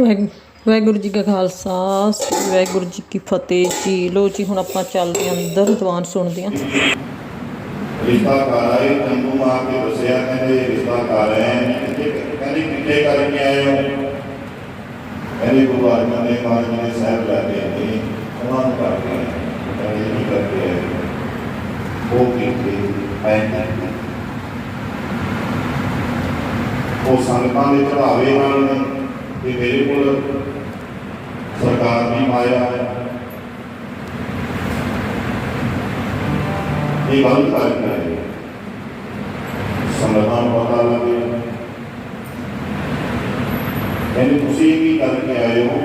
ਵਾਹਿਗੁਰੂ ਜੀ ਕਾ ਖਾਲਸਾ, ਸ੍ਰੀ ਵਾਹਿਗੁਰੂ ਜੀ ਕੀ ਫਤਿਹ ਜੀ। ਲੋ ਜੀ, ਹੁਣ ਆਪਾਂ ਚੱਲਦੇ ਹਾਂ ਅੰਦਰ ਦੀਵਾਨ ਸੁਣਦੇ ਹਾਂ। ਰਿਸ਼ਤਾ ਕਰ ਤੰਬੂ ਮਾਰ ਕੇ ਦੱਸਿਆ, ਕਹਿੰਦੇ ਰਿਸ਼ਤਾ ਕਰ ਕਹਿੰਦੇ ਕਿੱਥੇ ਕਰਕੇ ਆਏ ਹੋ? ਕਹਿੰਦੇ ਗੁਰੂ ਅਰਜਨ ਦੇਵ ਮਹਾਰਾਜ ਜੀ ਦੇ ਸਾਹਿਬ ਲੈ ਕੇ ਆਏ ਉਹਨਾਂ ਨੂੰ ਕਰਕੇ ਕਹਿੰਦੇ ਕੀ ਕਰਕੇ ਆਏ ਉਹ ਕਿੱਥੇ? ਆਏ ਉਹ ਸੰਗਤਾਂ ਦੇ ਚੜਾਵੇ ਨਾਲ ਕਿ ਮੇਰੇ ਕੋਲ ਸਰਕਾਰ ਦੀ ਮਾਇਆ ਹੈ ਇਹ ਗੱਲ ਕਰਕੇ ਆਏ ਸੰਗਤਾਂ ਨੂੰ ਪਤਾ ਲੱਗੇ ਕਹਿੰਦੇ ਤੁਸੀਂ ਕੀ ਕਰਕੇ ਆਏ ਹੋ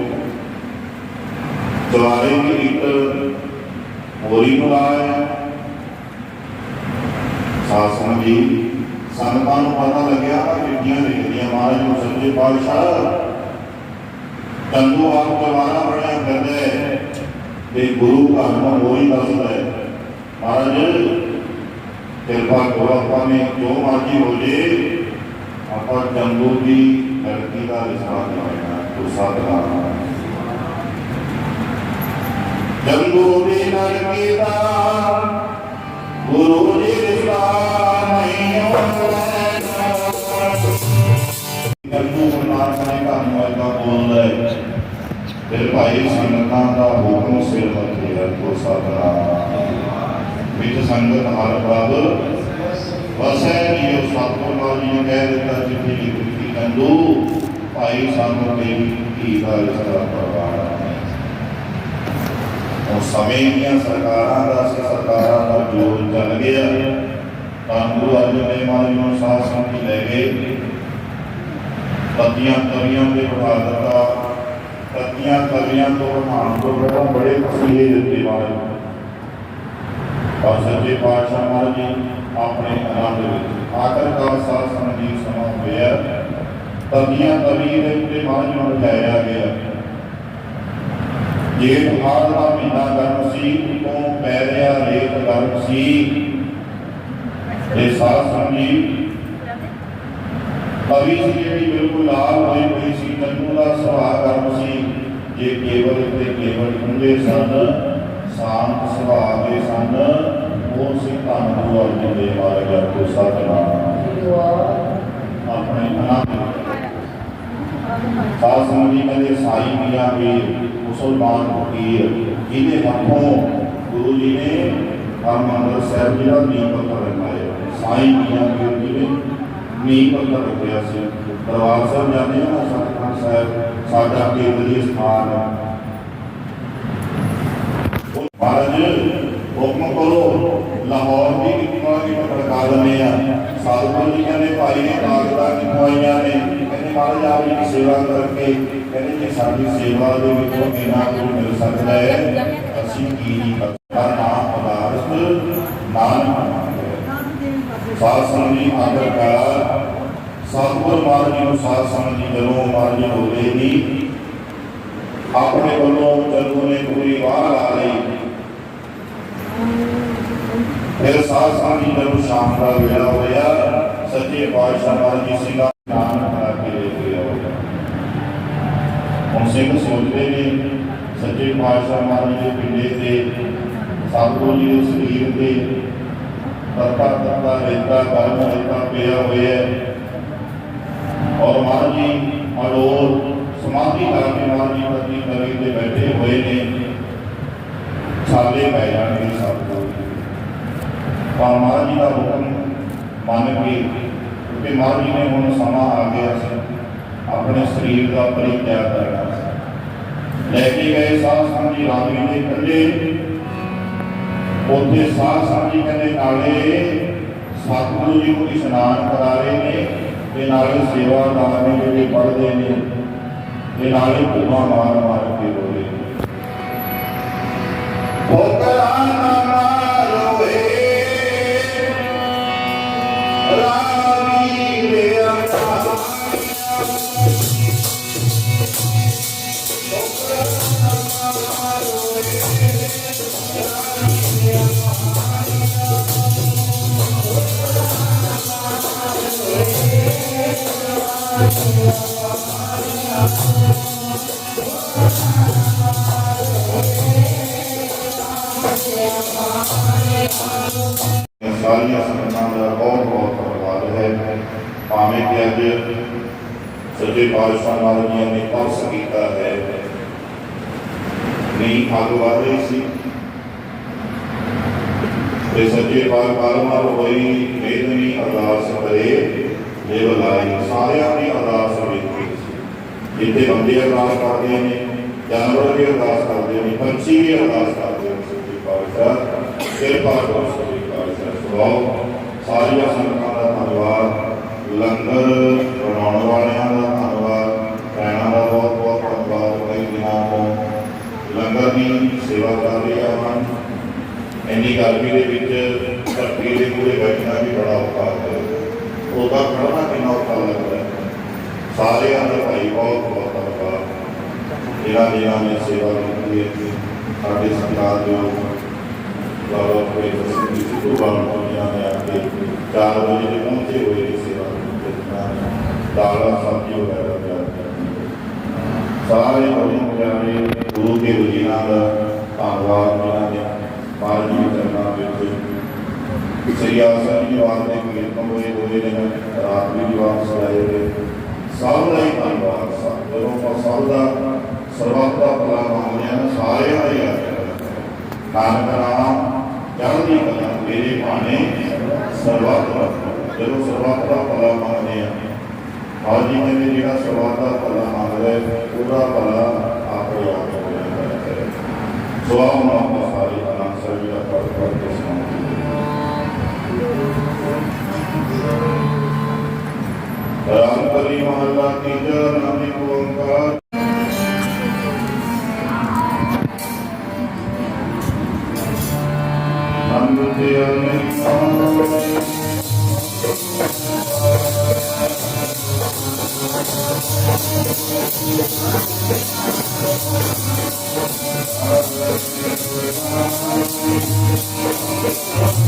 ਦੁਆਰੇ ਦੀ ਇੱਟ ਹੋਰੀ ਨੂੰ ਲਾਇਆ ਸਾਸਨ ਜੀ ਸੰਗਤਾਂ ਨੂੰ ਪਤਾ ਲੱਗਿਆ ਕਿ ਚਿੱਠੀਆਂ ਲਿਖਦੀਆਂ ਮਹਾਰਾਜ ਨੂੰ ਸੱਚੇ ਦੁਆਰਾ ਬਣਿਆ ਫਿਰਦਾ ਹੈ ਤੇ ਗੁਰੂ ਘਰ ਨੂੰ ਹੋਰੀ ਦੱਸਦਾ ਹੈ। ਮਹਾਰਾਜ, ਕਿਰਪਾ ਕਰੋ ਆਪਾਂ ਨੇ, ਜੋ ਮਰਜ਼ੀ ਹੋ ਜੇ, ਆਪਾਂ ਚੰਦੂ ਦੀ ਧਰਤੀ ਦਾ ਰਿਸ਼ਤਾ ਕਰਾਉਣਾ ਤੂੰ ਸਾਧਨਾ ਜੰਗੂ ਦੀ ਲੜਕੀ ਭਾਈ ਸੰਗਤਾਂ ਦਾ ਹੁਕਮ ਸਿਰ ਮੱਥੇ ਹੈ ਤੂੰ ਵਿੱਚ ਸੰਗਤ ਹਰ ਪ੍ਰਭ, ਵਸੈ ਜੀਓ ਸਤਿਗੁਰੂ ਜੀ ਕਹਿ ਦਿੱਤਾ ਚਿੱਠੀ ਲਿਖੀ ਕੰਦੂ ਭਾਈ ਸਾਨੂੰ ਦੇ ਕੀ ਦਾ ਰਿਸ਼ਤਾ ਪਰਵਾਹ ਉਹ ਸਮੇਂ ਦੀਆਂ ਸਰਕਾਰਾਂ ਦਾ ਸਰਕਾਰਾਂ ਦਾ ਜੋਰ ਚੱਲ ਗਿਆ। ਤਾਂ ਗੁਰੂ ਅਰਜਨ ਦੇਵ ਮਹਾਰਾਜ ਨੂੰ ਸਾਧ ਸੰਗਤ ਲੈ ਗਏ। ਪੱਤੀਆਂ ਤਵੀਆਂ ਤੇ ਬਿਠਾ ਦਿੱਤਾ। ਪੱਤੀਆਂ ਤਵੀਆਂ ਤੋਂ ਬਿਠਾਉਣ ਤੋਂ ਪਹਿਲਾਂ ਬੜੇ ਵਸੀਲੇ ਦਿੱਤੇ ਮਹਾਰਾਜ ਨੂੰ। ਔਰ ਸੱਚੇ ਪਾਤਸ਼ਾਹ ਮਹਾਰਾਜ ਜੀ, ਆਪਣੇ ਆਨੰਦ ਵਿੱਚ। ਆਖਰਕਾਰ ਸਾਧ ਸੰਗਤ ਜੀ ਸਮਾਂ ਹੋਇਆ ਤਵੀਆਂ ਤਵੀ ਦੇ ਉੱਤੇ ਮਹਾਰਾਜ ਨੂੰ ਲਿਜਾਇਆ ਗਿਆ। ਜੇਠ ਹਾੜ ਦਾ ਮਹੀਨਾ ਗਰਮ ਸੀ ਤੋਂ ਪੈ ਰਿਹਾ ਰੇਤ ਗਰਮ ਸੀ। ਇਹ ਸਾਧ ਸੰਗਤ ਜੀ ਤਵੀ ਸੀ ਜਿਹੜੀ ਬਿਲਕੁਲ ਲਾਲ ਹੋਈ ਹੋਈ ਸੀ, ਤੰਨੂ ਦਾ ਸੁਭਾਅ ਗਰਮ ਸੀ ਜੇ ਕੇਵਲ ਤੇ ਕੇਵਲ ਹੁੰਦੇ ਸਨ ਸ਼ਾਂਤ ਸੁਭਾਅ ਦੇ ਸਨ ਉਹ ਸੀ ਧੰਨ ਗੁਰੂ ਅਰਜਨ ਦੇਵ ਮਹਾਰਾਜ ਤੋਂ ਸਤਨਾਮ ਆਪਣੇ ਆਨੰਦ ਸਾਧ ਸੰਗਤ ਜੀ ਕਹਿੰਦੇ ਸਾਈ ਮੀਆਂ ਵੀ ਮੁਸਲਮਾਨ ਫਕੀਰ, ਜਿਹਦੇ ਹੱਥੋਂ ਗੁਰੂ ਜੀ ਨੇ ਹਰਮੰਦਰ ਸਾਹਿਬ ਜਿਹੜਾ ਨੀਂਹ ਪੱਥਰ ਰਖਾਇਆ ਸਾਈ ਮੀਆਂ ਵੀ ਜੀ ਨੇ ਨੀਂਹ ਪੱਥਰ ਰੱਖਿਆ ਸੀ। ਦਰਬਾਰ ਸਾਹਿਬ ਜਾਂਦੇ ਹਾਂ ਨਾ ਸਾਹਿਬ, ਸਾਡਾ ਕੇਂਦਰੀ ਸਥਾਨ ਹੈ। ਮਹਾਰਾਜ, ਹੁਕਮ ਕਰੋ, ਲਾਹੌਰ ਦੀ ਕਿਤਨਾ ਕੀ ਖੜਕਾ ਦਿੰਦੇ ਆ। ਸਾਧੂ ਜੀ ਕਹਿੰਦੇ, ਭਾਈ ਨੇ ਕਾਗਜ਼ਾਂ ਦੀ ਖਵਾਈਆਂ ਨੇ? ਕਹਿੰਦੇ, ਮਹਾਰਾਜ, ਆਪ ਜੀ ਦੀ ਸੇਵਾ ਕਰਕੇ। ਕਹਿੰਦੇ, ਜੇ ਸਾਡੀ ਸੇਵਾ ਦੇ ਵਿੱਚੋਂ ਇਹਨਾਂ ਨੂੰ ਮਿਲ ਸਕਦਾ ਹੈ, ਅਸੀਂ ਕੀ ਨਹੀਂ ਨਾਮ ਪਦਾਰਥ, ਨਾਮ ਸਾਧ ਸੰਗਤ ਜੀ ਆਖਰਕਾਰ ਸਤਿਗੁਰ ਮਹਾਰਾਜ ਜੀ ਨੂੰ ਸਾਧ ਸੰਗਤ ਜੀ ਜਦੋਂ ਮਹਾਰਾਜ ਜੀ ਬੋਲੇ ਨਹੀਂ ਆਪਣੇ ਵੱਲੋਂ ਚਲੋ ਨੇ ਪੂਰੀ ਵਾਰ ਲਾ ਲਈ। ਫਿਰ ਸਾਧ ਸੰਗਤ ਜੀ ਜਦੋਂ ਸ਼ਾਮ ਦਾ ਵੇਲਾ ਹੋਇਆ। ਸੱਚੇ ਪਾਤਸ਼ਾਹ ਮਹਾਰਾਜ ਜੀ ਸਿੰਘਾਂ ਨਾਮ ਕਰਾ ਕੇ ਲੈ ਕੇ ਹੁਣ ਸਿੰਘ ਸੋਚਦੇ ਨੇ, ਸੱਚੇ ਪਾਤਸ਼ਾਹ ਮਹਾਰਾਜ ਜੀ ਦੇ ਪਿੰਡੇ ਤੇ ਸਤਿਗੁਰੂ ਜੀ ਦੇ ਸਰੀਰ ਤੇ ਤੱਤਾ ਤੱਤਾ ਰੇਤਾ, ਗਰਮ ਰੇਤਾ ਪਿਆ ਹੋਇਆ ਹੈ। ਔਰ ਮਹਾਰਾਜ ਜੀ ਅਲੋਰ ਸਮਾਧੀ ਕਰਕੇ ਮਹਾਰਾਜ ਜੀ ਪਤੀ ਨਵੀ ਤੇ ਬੈਠੇ ਹੋਏ ਨੇ। ਛਾਲੇ ਪੈ ਜਾਣਗੇ ਸਭ ਤੋਂ। ਪਰ ਮਹਾਰਾਜ ਜੀ ਦਾ ਹੁਕਮ ਮੰਨ ਕੇ ਕਿ ਮਹਾਰਾਜ ਜੀ ਨੇ ਹੁਣ ਸਮਾਂ ਆ ਗਿਆ ਸੀ। ਆਪਣੇ ਸਰੀਰ ਦਾ ਪਰਿਤਿਆਗ ਕਰਨਾ ਲੈ ਕੇ ਗਏ ਸਾਧ ਸੰਗਤ ਰਾਮੀ ਦੇ ਕੰਢੇ। ਉੱਥੇ ਸਾਧ ਸੰਗਤ ਕਹਿੰਦੇ ਨਾਲੇ ਸਤਿਗੁਰੂ ਜੀ ਨੂੰ ਇਸ਼ਨਾਨ ਕਰਾ ਰਹੇ ਨੇ। ਤੇ ਨਾਲੇ ਸੇਵਾਦਾਰ ਨੇ ਜਿਹੜੇ ਪੜ੍ਹਦੇ ਨੇ ਤੇ ਨਾਲੇ ਭੂਮਾ ਮਾਰ ਮਾਰ ਕੇ ਰੋਲੇ ਹੋਕਰਾਂ ਨਾ ਮਾਰੋਏ ਸਾਰੀਆਂ ਸੰਗਤਾਂ ਦਾ ਬਹੁਤ ਬਹੁਤ ਧੰਨਵਾਦ ਹੈ ਭਾਵੇਂ ਕਿ ਅੱਜ ਸੱਚੇ ਪਾਤਸ਼ਾਹ ਮਹਾਰਾਜ ਜੀ ਨੇ ਤਰਸ ਕੀਤਾ ਹੈ ਨਹੀਂ ਅੱਗ ਵੱਧ ਰਹੀ ਸੀ ਤੇ ਸੱਚੇ ਪਾਤਸ਼ਾਹ ਮਹਾਰਾਜ ਹੋਈ ਵੇਦਨੀ ਅਰਦਾਸ ਕਰੇ ਜੇ ਬੁਲਾਈ ਸਾਰਿਆਂ ਦੀ ਅਰਦਾਸ ਵੇਖੀ ਜਿੱਥੇ ਬੰਦੇ ਅਰਦਾਸ ਕਰਦੇ ਨੇ ਜਾਨਵਰ ਦੀ ਅਰਦਾਸ ਕਰਦੇ ਨੇ, ਪੰਛੀ ਵੀ ਅਰਦਾਸ ਕਰਦੇ ਨੇ, ਸੱਚੇ ਪਾਤਸ਼ਾਹ। ਕਿਰਪਾ ਕਰੋ, ਸੱਚੇ ਪਾਤਸ਼ਾਹ ਸੁਭਾਓ ਸਾਰੀਆਂ ਸੰਗਤਾਂ ਦਾ ਧੰਨਵਾਦ। ਲੰਗਰ ਬਣਾਉਣ ਵਾਲਿਆਂ ਦਾ ਧੰਨਵਾਦ। ਭੈਣਾਂ ਦਾ ਬਹੁਤ ਬਹੁਤ ਧੰਨਵਾਦ ਕਈ ਦਿਨਾਂ ਤੋਂ। ਲੰਗਰ ਦੀ ਸੇਵਾ ਕਰ ਰਹੀਆਂ ਹਨ। ਇੰਨੀ ਗਰਮੀ ਦੇ ਵਿੱਚ ਧਰਤੀ ਦੇ ਮੂਹਰੇ ਬੈਠਣਾ ਵੀ ਬੜਾ ਔਖਾ ਹੈ। ਉਹਦਾ ਖੜਨਾ ਕਿੰਨਾ ਔਖਾ ਲੱਗਦਾ ਸਾਰਿਆਂ ਦਾ ਭਾਈ ਬਹੁਤ ਬਹੁਤ ਜਿਹੜਾ ਜਿਹੜਾ ਨੇ ਸੇਵਾ ਕੀਤੀ ਹੈ ਸਾਡੇ ਸਰਕਾਰ ਜੋ ਬਾਬਾ ਕੋਈ ਤਸਵੀਰ ਸਿੱਧੂ ਬਾਬਾ ਦੁਨੀਆ ਨੇ ਆ ਕੇ 4 ਵਜੇ ਦੇ ਪਹੁੰਚੇ ਹੋਏ ਨੇ ਸੇਵਾ ਕੀਤੀ ਦਾਲਾ ਸਬਜ਼ੀ ਵਗੈਰਾ ਤਿਆਰ ਕੀਤੀ ਸਾਰੇ ਬੜੇ ਮੁਜਾਰੇ ਗੁਰੂ ਕੇ ਵਜੀਰਾਂ ਦਾ ਧੰਨਵਾਦ ਜਿਨ੍ਹਾਂ ਨੇ ਮਾਰਜ ਵੀ ਕਰਨਾ ਵਿੱਚ ਸ੍ਰੀ ਆਸਨ ਜੀ ਵਾਰ ਦੇ ਕੀਰਤਨ ਹੋਏ ਹੋਏ ਨੇ, ਰਾਤ ਵੀ ਜਵਾਬ ਸੁਣਾਏ ਹੋਏ ਸਭ ਦਾ ਹੀ ਧੰਨਵਾਦ ਸਭ ਜਦੋਂ ਆਪਾਂ ਸਭ ਦਾ ਸਰਬੱਤ ਦਾ ਭਲਾ ਮੰਗਦੇ ਸਾਰਿਆਂ ਦਾ ਹੀ ਨਾਨਕ ਨਾਮ, ਚੜ੍ਹਦੀ ਕਲਾ ਮੇਰੇ ਭਾਣੇ ਸਰਬੱਤ ਜਦੋਂ ਸਰਬੱਤ ਦਾ ਭਲਾ ਮੰਗਦੇ ਹਾਜੀ ਨੇ ਜਿਹੜਾ ਸਰਬੱਤ ਦਾ ਭਲਾ ਮੰਗਦਾ ਹੈ, ਉਹਦਾ ਭਲਾ ਆਪੇ ਆਪ ਹੋ ਜਾਂਦਾ ਹੈ। ਸੋ ਆਓ ਸਾਰੇ ਅਨੰਦ ਸਾਹਿਬ ਦਾ ਪਾਠ ਕਰਕੇ ਸੁਣਾਉਂਦੇ ਰਾਮ ਕਲੀ ਮਹੱਲਾ, ਤੀਜਾ ਨਾਮੇ ਓੰਕਾਰ Thank